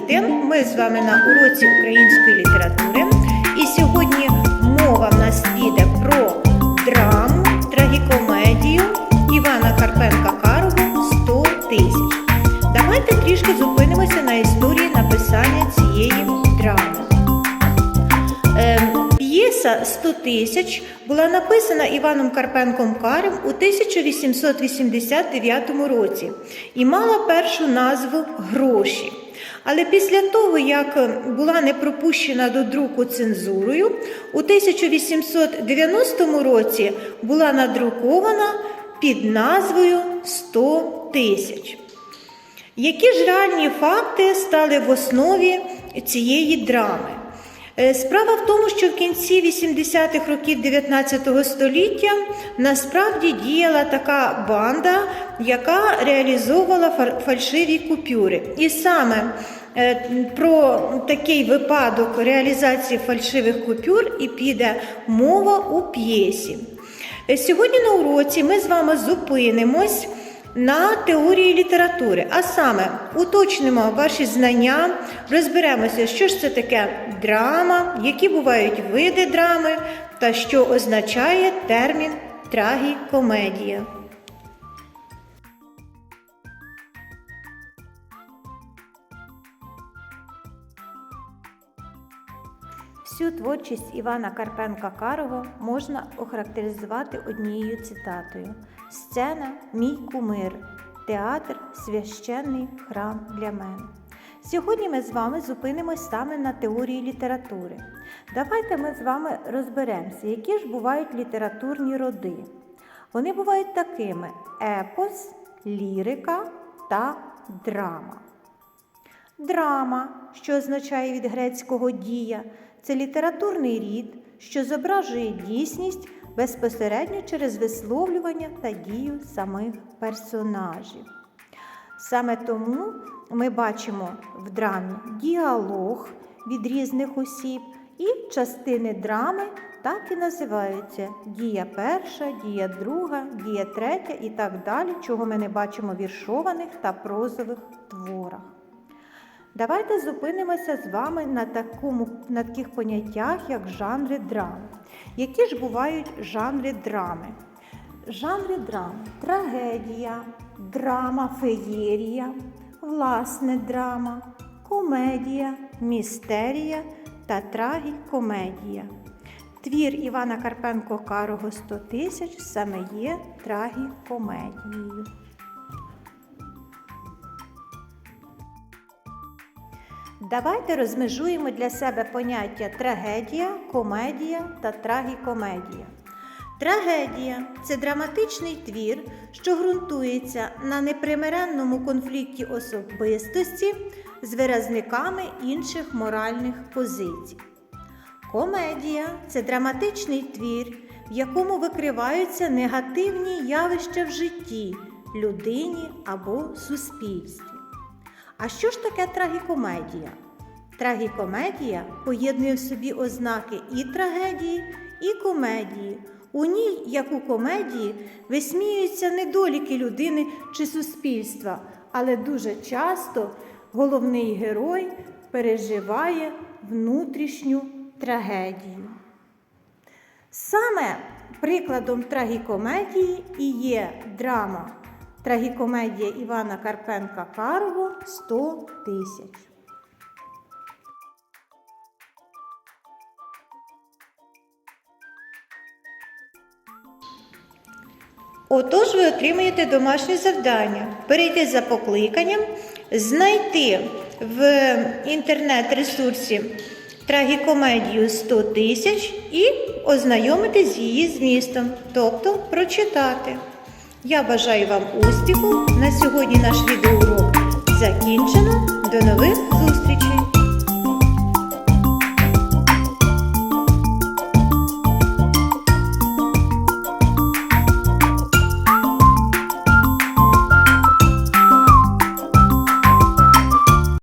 зустрічалися з вами на уроці української літератури. І сьогодні мова в нас піде про драму, трагікомедію Івана Карпенка Карого 100 тисяч. Давайте трішки зупинимося на історії написання цієї драми. Ем, П'єса 100 тисяч була написана Іваном Карпенком Карем у 1889 році і мала першу назву Гроші. Але після того, як була не пропущена до друку цензурою, у 1890 році була надрукована під назвою 100 тисяч. Які ж реальні факти стали в основі цієї драми? Е, Справа в тому, що в кінці 80-х років 19 століття насправді діяла така банда, яка реалізовувала фальшиві купюри. І саме е, про такий випадок реалізації фальшивих купюр і піде мова у п'єсі. Е, Сьогодні на уроці ми з вами зупинимось на теорії літератури, а саме уточнимо ваші знання, розберемося, що ж це таке драма, які бувають види драми та що означає термін трагікомедія. Всю творчість Івана Карпенка Карого можна охарактеризувати однією цитатою: Сцена мій кумир, театр священний храм для мене. Сьогодні ми з вами зупинимось саме на теорії літератури. Давайте ми з вами розберемося, які ж бувають літературні роди. Вони бувають такими: епос, лірика та драма. Драма, що означає від грецького дія, це літературний рід, що зображує дійсність безпосередньо через висловлювання та дію самих персонажів. Саме тому ми бачимо в драмі діалог від різних осіб, і частини драми так і називаються дія перша, дія друга, дія третя і так далі, чого ми не бачимо в віршованих та прозових творах. Давайте зупинимося з вами на, такому, на таких поняттях, як жанри драми. Які ж бувають жанри драми? Жанри драми трагедія, драма, феєрія, власне драма, комедія, містерія та трагікомедія. Твір Івана Карпенко Карого 100 тисяч саме є трагікомедією. Давайте розмежуємо для себе поняття трагедія, комедія та трагікомедія. Трагедія це драматичний твір, що ґрунтується на непримиренному конфлікті особистості з виразниками інших моральних позицій. Комедія це драматичний твір, в якому викриваються негативні явища в житті, людині або суспільстві. А що ж таке трагікомедія? Трагікомедія поєднує в собі ознаки і трагедії, і комедії. У ній, як у комедії, висміюються недоліки людини чи суспільства, але дуже часто головний герой переживає внутрішню трагедію. Саме прикладом трагікомедії і є драма Трагікомедія Івана Карпенка Карого 100 тисяч. Отож, ви отримаєте домашнє завдання. Перейти за покликанням, знайти в інтернет-ресурсі трагікомедію 100 тисяч і ознайомитись з її змістом, тобто прочитати. Я бажаю вам успіху. На сьогодні наш відеоурок закінчено. До нових зустрічей!